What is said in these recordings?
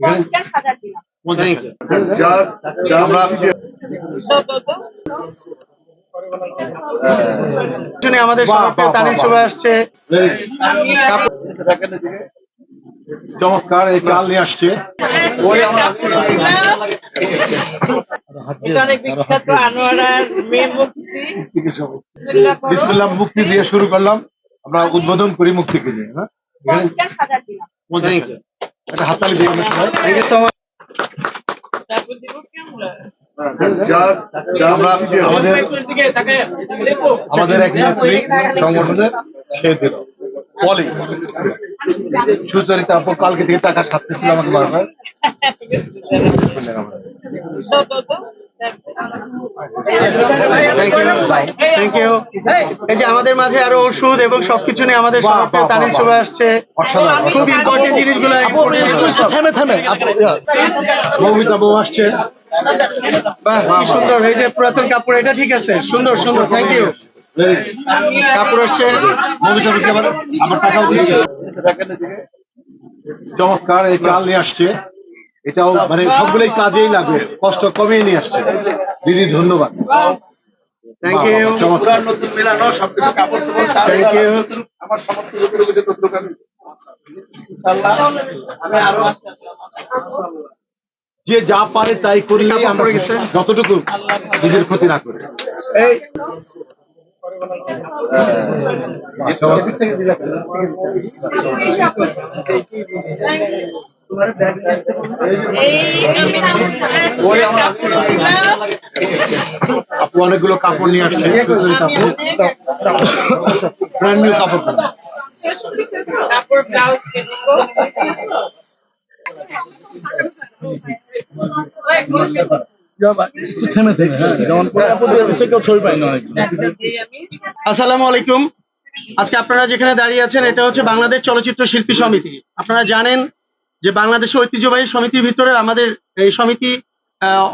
পঞ্চাশ হাজার দিলাম। আমরা আমাদের বাহ, সবাই আসছে। চমৎকার এই চাল নিয়ে আসছে। বিসমিল্লাহ মুক্তি দিয়ে শুরু করলাম। আমরা উদ্বোধন করি মুক্তিকে নিয়ে হ্যাঁ পঞ্চাশ পঞ্চাশ হাজার। একটা হাততালি দিয়ে আমরা সবাই। থ্যাংক ইউ সো মাচ আমাদের আমাদের এক নেত্রী সংগঠনের সে দিল। বলি সুচরিতা আপু কালকে থেকে টাকা সাথে ছিল আমাকে বারবার। থ্যাংক ইউ থ্যাংক ইউ এই যে আমাদের মাঝে আরও ওষুধ এবং সবকিছু নিয়ে আমাদের বাহ, সবাই বাহ। আসছে। খুব ইম্পর্টেন্ট জিনিসগুলো থেমে থেমে। মৌমিতা বউ আসছে। বাহ কি সুন্দর। এই যে পুরাতন কাপড় এটা ঠিক আছে। সুন্দর সুন্দর। থ্যাংক ইউ কাপড় আসছে। মৌমিতা বউকে আবার আবার টাকাও দিচ্ছে। চমৎকার এই চাল নিয়ে আসছে। এটাও মানে সবগুলোই কাজেই লাগবে। কষ্ট কমিয়ে নিয়ে আসছে। দিদি ধন্যবাদ। থ্যাংক ইউ চমৎকার থ্যাংক ইউ যে যা পারে তাই করলে আমরা? যতটুকু নিজের ক্ষতি না করে এই আপু অনেকগুলো কাপড় নিয়ে আসছে। ব্র্যান্ড নিউ কাপড় আসসালামু আলাইকুম। আজকে আপনারা যেখানে দাঁড়িয়ে আছেন এটা হচ্ছে বাংলাদেশ চলচ্চিত্র শিল্পী সমিতি। আপনারা জানেন যে বাংলাদেশ ঐতিহ্যবাহী সমিতির ভিতরে আমাদের এই সমিতি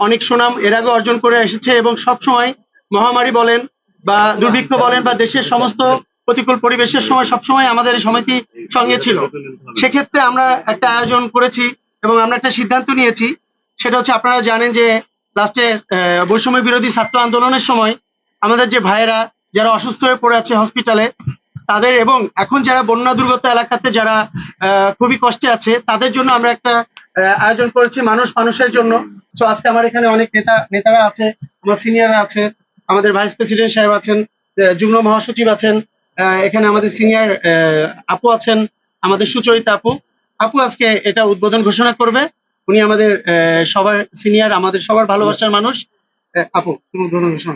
অনেক সুনাম এর আগে অর্জন করে এসেছে এবং সব সময় মহামারী বলেন বা দুর্ভিক্ষ বলেন বা দেশের সমস্ত প্রতিকূল পরিবেশের সময় সবসময় আমাদের সমিতি সঙ্গে ছিল। সেক্ষেত্রে আমরা একটা আয়োজন করেছি এবং আমরা একটা সিদ্ধান্ত নিয়েছি। সেটা হচ্ছে আপনারা জানেন যে লাস্টে বৈষম্য বিরোধী ছাত্র আন্দোলনের সময় আমাদের যে ভাইয়েরা যারা অসুস্থ হয়ে পড়ে আছে হসপিটালে তাদের এবং এখন যারা বন্যা দুর্গত এলাকাতে যারা খুবই কষ্টে আছে, তাদের জন্য আমরা একটা আয়োজন করেছি মানুষ, মানুষের জন্য। তো আজকে আমার এখানে অনেক নেতা নেতারা আছে আমার সিনিয়ররা আছে আমাদের ভাইস প্রেসিডেন্ট সাহেব আছেন যুগ্ম মহাসচিব আছেন এখানে আমাদের সিনিয়র আপু আছেন আমাদের সুচরিতা আপু। আপু আজকে এটা উদ্বোধন ঘোষণা করবে। উনি আমাদের আহ, সবার সিনিয়র আমাদের সবার ভালোবাসার মানুষ। আপু উদ্বোধন ঘোষণা।